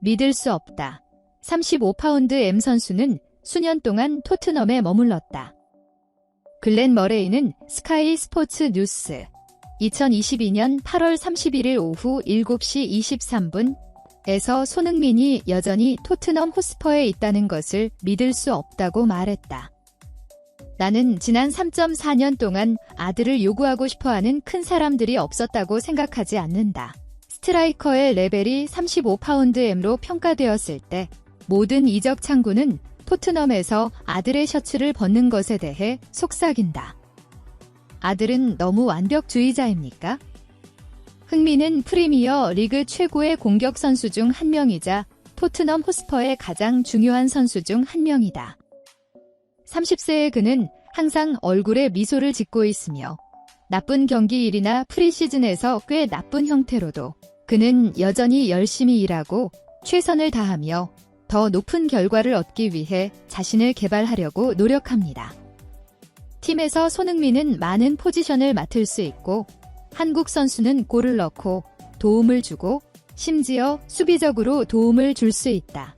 믿을 수 없다. 35파운드 M 선수는 수년 동안 토트넘에 머물렀다. 글렌 머레이는 스카이 스포츠 뉴스 2022년 8월 31일 오후 7시 23분 에서 손흥민이 여전히 토트넘 호스퍼에 있다는 것을 믿을 수 없다고 말했다. 나는 지난 3.4년 동안 아들을 요구하고 싶어 하는 큰 사람들이 없었다고 생각하지 않는다. 스트라이커의 레벨이 35파운드 M로 평가되었을 때 모든 이적 창구는 토트넘에서 아들의 셔츠를 벗는 것에 대해 속삭인다. 아들은 너무 완벽주의자입니까? 흥민은 프리미어 리그 최고의 공격 선수 중 한 명이자 토트넘 호스퍼의 가장 중요한 선수 중 한 명이다. 30세의 그는 항상 얼굴에 미소를 짓고 있으며 나쁜 경기일이나 프리시즌에서 꽤 나쁜 형태로도 그는 여전히 열심히 일하고 최선을 다하며 더 높은 결과를 얻기 위해 자신을 개발하려고 노력합니다. 팀에서 손흥민은 많은 포지션을 맡을 수 있고 한국 선수는 골을 넣고 도움을 주고 심지어 수비적으로 도움을 줄 수 있다.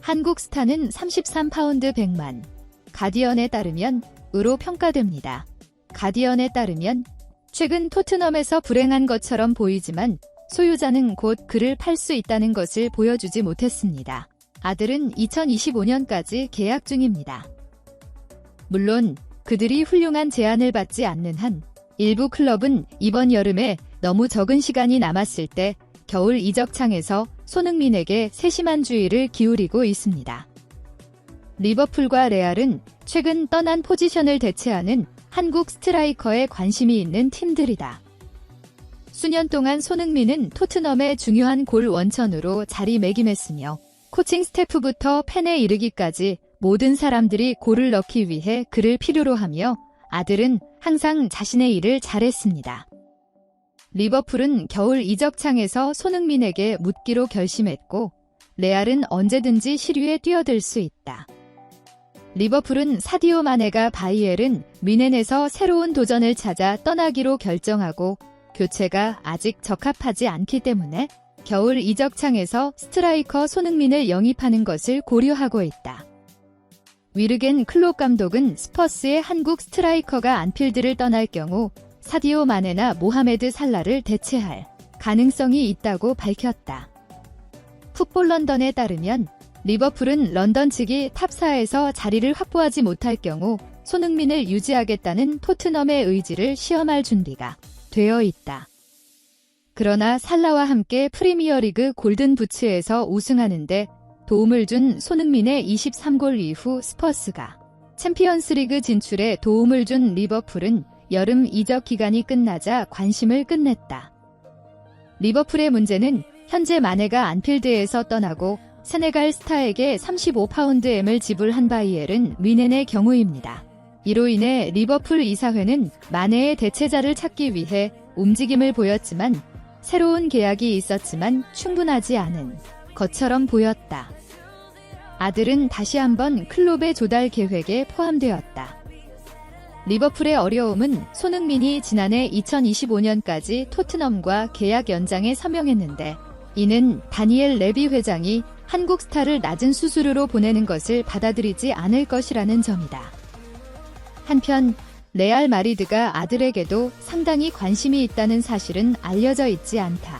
한국 스타는 33파운드 100만, 가디언에 따르면 으로 평가됩니다. 가디언에 따르면 최근 토트넘에서 불행한 것처럼 보이지만 소유자는 곧 그를 팔 수 있다는 것을 보여주지 못했습니다. 아들은 2025년까지 계약 중입니다. 물론 그들이 훌륭한 제안을 받지 않는 한 일부 클럽은 이번 여름에 너무 적은 시간이 남았을 때 겨울 이적창에서 손흥민에게 세심한 주의를 기울이고 있습니다. 리버풀과 레알은 최근 떠난 포지션을 대체하는 한국 스트라이커에 관심이 있는 팀들이다. 수년 동안 손흥민은 토트넘의 중요한 골 원천으로 자리매김했으며 코칭 스태프부터 팬에 이르기까지 모든 사람들이 골을 넣기 위해 그를 필요로 하며 아들은 항상 자신의 일을 잘했습니다. 리버풀은 겨울 이적창에서 손흥민에게 묻기로 결심했고 레알은 언제든지 시류에 뛰어들 수 있다. 리버풀은 사디오 마네가 바이엘은 미넨에서 새로운 도전을 찾아 떠나기로 결정하고 교체가 아직 적합하지 않기 때문에 겨울 이적창에서 스트라이커 손흥민을 영입하는 것을 고려하고 있다. 위르겐 클롭 감독은 스퍼스의 한국 스트라이커가 안필드를 떠날 경우 사디오 마네나 모하메드 살라를 대체할 가능성이 있다고 밝혔다. 풋볼 런던에 따르면 리버풀은 런던 측이 탑4에서 자리를 확보하지 못할 경우 손흥민을 유지하겠다는 토트넘의 의지를 시험할 준비가 되어 있다. 그러나 살라와 함께 프리미어리그 골든 부츠에서 우승하는데 도움을 준 손흥민의 23골 이후 스퍼스가 챔피언스리그 진출에 도움을 준 리버풀은 여름 이적 기간이 끝나자 관심을 끝냈다. 리버풀의 문제는 현재 마네가 안필드에서 떠나고 세네갈 스타에게 35파운드 M을 지불한 바이엘은 미넨의 경우입니다. 이로 인해 리버풀 이사회는 마네의 대체자를 찾기 위해 움직임을 보였지만 새로운 계약이 있었지만 충분하지 않은 것처럼 보였다. 아들은 다시 한번 클롭의 조달 계획에 포함되었다. 리버풀의 어려움은 손흥민이 지난해 2025년까지 토트넘과 계약 연장에 서명했는데 이는 다니엘 레비 회장이 한국 스타를 낮은 수수료로 보내는 것을 받아들이지 않을 것이라는 점이다. 한편 레알 마리드가 아들에게도 상당히 관심이 있다는 사실은 알려져 있지 않다.